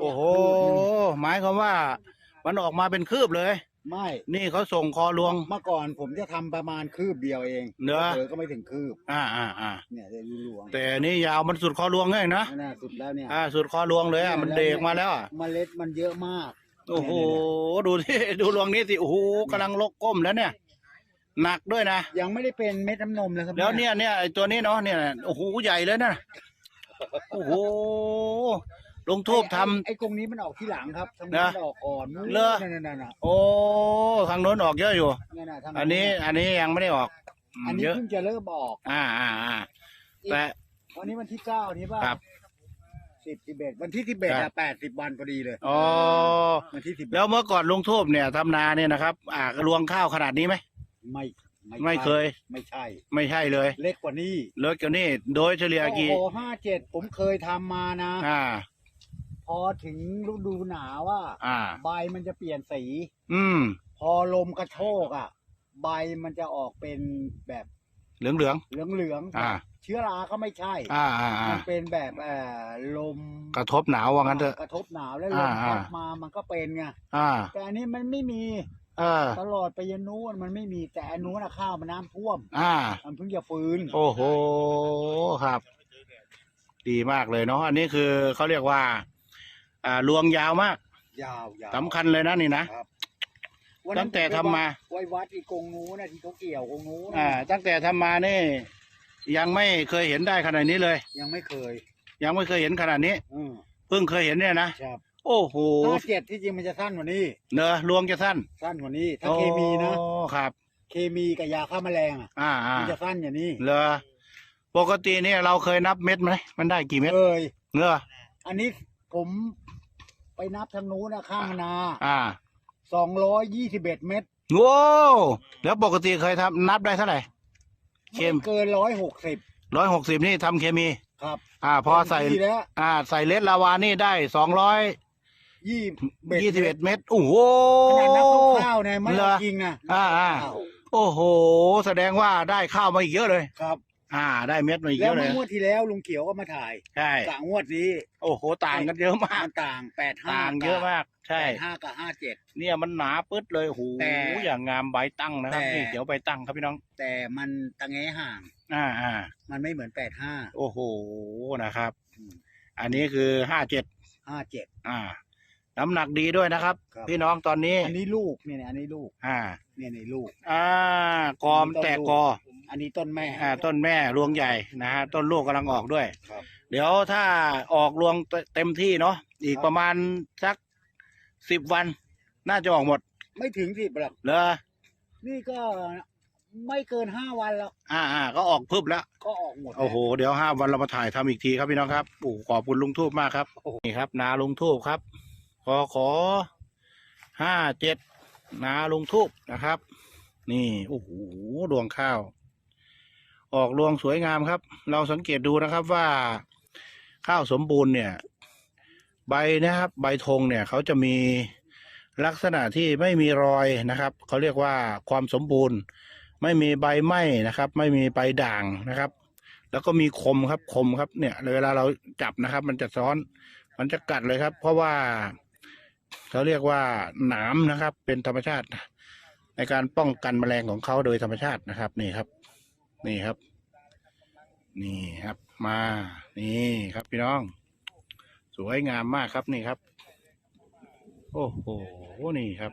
โอ้โหหมายความว่า มันออกมาเป็นคืบเลย ไม่ นี่เขาส่งคอลวง เมื่อก่อนผมจะทำประมาณคืบเดียวเองเนอะเออก็ไม่ถึงคืบ อ่าอ่าอ่าเนี่ยจะรูหลวงแต่นี่ยาวมันสุดคอลวงเลยนะนั่นน่ะสุดแล้วเนี่ยอ่า สุดคอลวงเลยอะมันเด็กมาแล้วอะเมล็ดมันเยอะมากโอ้โหดูที่ดูลวงนี้สิโอ้โหกำลังลกก้มแล้วเนี่ย หนักด้วยนะยังไม่ได้เป็นเม็ดน้ำนมเลยครับแล้วเนี่ยเนี่ยไอ้ตัวนี้เนาะเนี่ยโอ้โหใหญ่เลยนะโอ้โห ลงทูบทำ ไอ้กรงนี้มันออกที่หลังครับทางนี้นะมันออกก่อนนู้นเหรอนั่นนั่นน่ะโอ้ทางโน้นออกเยอะอยู่ นั่นน่ะทางอันนี้อันนี้ยังไม่ได้ออกอืมอันนี้เยอะ เพิ่งจะเริ่มออกอ่าอ่าอ่าแต่ วันนี้วันที่เก้านี้ป่ะครับสิบสิบเอ็ดวันที่สิบเอ็ดครัอะบ แปดสิบวันพอดีเลยอ๋อวันที่สิบแล้วเมื่อก่อนลงทูบเนี่ยทำนาเนี่ยนะครับ อ่ารวงข้าวขนาดนี้ไหมไม่ไม่เคย ไม่ใช่ ไม่ใช่เลยเล็กกว่านี้เลิกกันนี่โดยเฉลี่ยโอ้กี่โหห้าเจ็ดผมเคยทำมานะ อ่าพ อถึงฤดูหนาวว่าอ่า ใบมันจะเปลี่ยนสี อืม พอลมกระโชกอะ ใบมันจะออกเป็นแบบเหลืองเหลือง เหลืองอ่า เชื้อราก็ไม่ใช่ ๆอ่าอ่าอ่ามันเป็นแบบเอ่อลมกระทบหนาวว่างั้นเถอะ กระทบหนาวแล้วลอ่ามพัดอ่ามามันก็เป็นไงอ่า แต่อันนี้มันไม่มีเออ ตลอดไปยันนู้นมันไม่มีแต่อันนู้นอะข้าวมันน้ำท่วม อ่า มันเพิ่งจะฟื้นโอ้โห ครับ ดีมากเลยเนาะ อันนี้คือเขาเรียกว่า อ่าลวงยาวมากยาวยาวสำคัญเลยนะนี่นะวันตั้นั้นงแต่ทำมา ไว้วัดอีกกงนู้นนะที่เขาเกี่ยวกงนู้นอ่าตั้งแต่ทำมานี่ ยังไม่เคยเห็นได้ขนาดนี้เลย ยังไม่เคยยังไม่เคยเห็นขนาดนี้อืมเพิ่งเคยเห็นเนี่ยนะครับโอ้โหห้าเจ็ดที่จริงมันจะสั้นกว่านี้ เนอะลวงจะสั้นสั้นกว่านี้ ถ้าเคมีนะ โอ้ครับ เคมีกับยาฆ่าแมลงอะอ่าอ่ามันจะสั้นอย่างนี้เหรอปกติเนี่ยเราเคยนับเม็ดไหมมันได้กี่เม็ดเคยเนอะอันนี้ผม ไปนับทางนู้นนะข้างนาอ่าสองร้อยยี่สิบเอ็ดเม็ดโว้วแล้วปกติเคยทำนับได้เท่าไหร่ เข้ม ไเกินร้อยหกสิบร้อยหกสิบนี่ทำเคมี ครับอ่า พอใส่เต็มที่แล้วอ่า ใส่เลสลาวานี่ได้สองร้อยยี่ยี่สิบเอ็ดเม็ดโอ้โห ขนาดนับคร่าวๆเนี่ยไม่เหรเอาอจริงนะอ่าอ่าข้าวโอ้โห แสดงว่าได้ข้าวมาอีกเยอะเลย ครับ อ่า ได้เม็ดมาอีกแล้เยวอะเลเมื่อย งวดที่แล้วลุงเขียวก็มาถ่ายใช่ กะงวดนี้โอ้โห ต่างกันเยอะมาก มันต่างแปดห้าต่างเยอะมาก ใช่แปดห้ากับห้าเจ็ด เนี่ยมันหนาปึ๊ดเลยโอ้โหแต่อย่างงามใบตั้งนะครับแต่ นี่เดี๋ยวใบตั้งครับพี่น้อง แต่มันตะแงห่าง อ่าอ่ามันไม่เหมือนแปดห้า โอ้โหนะครับ อืม อันนี้คือห้าเจ็ดห้าเจ็ด อ่า น้ำหนักดีด้วยนะครับ ครับ พี่น้องตอนนี้ อันนี้ลูกเนี่ยอันนี้ลูกอ่า เนี่ยในลูก อ่ากอมนแตกกอ อันนี้ต้นแม่อ่าต้นแม่รวงใหญ่นะฮะต้นลูกกำลังออกด้วย ครับเดี๋ยวถ้าออกรวงเต็มที่เนาะอีกครับประมาณสักสิบวัน น่าจะออกหมดไม่ถึงสิบหรอกเหรอนี่ก็ไม่เกินห้าวันแล้วอ่าอ่าก็ออกพึบแล้ว ก็ออกหมดแล้วโอ้โห เดี๋ยวห้าวันเรามาถ่ายทำอีกทีครับพี่น้องครับโอ้โหขอบคุณลุงทูบมากครับนี่ครับ นาลุงทูบครับขอขอห้าเจ็ดนาลุงทูบนะครับ นี่โอ้โหดวงข้าว ออกรวงสวยงามครับ เราสังเกตดูนะครับว่าข้าวสมบูรณ์เนี่ย ใบนะครับ ใบธงเนี่ยเขาจะมีลักษณะที่ไม่มีรอยนะครับเขาเรียกว่าความสมบูรณ์ ไม่มีใบไหม้นะครับ ไม่มีใบด่างนะครับ แล้วก็มีคมครับคมครับเนี่ยเวลาเราจับนะครับ มันจะซ้อน มันจะกัดเลยครับ เพราะว่าเขาเรียกว่าหนามนะครับ เป็นธรรมชาติ ในการป้องกันแมลงของเขาโดยธรรมชาตินะครับนี่ครับ นี่ครับ นี่ครับมา นี่ครับพี่น้อง สวยงามมากครับนี่ครับ โอ้โหนี่ครับ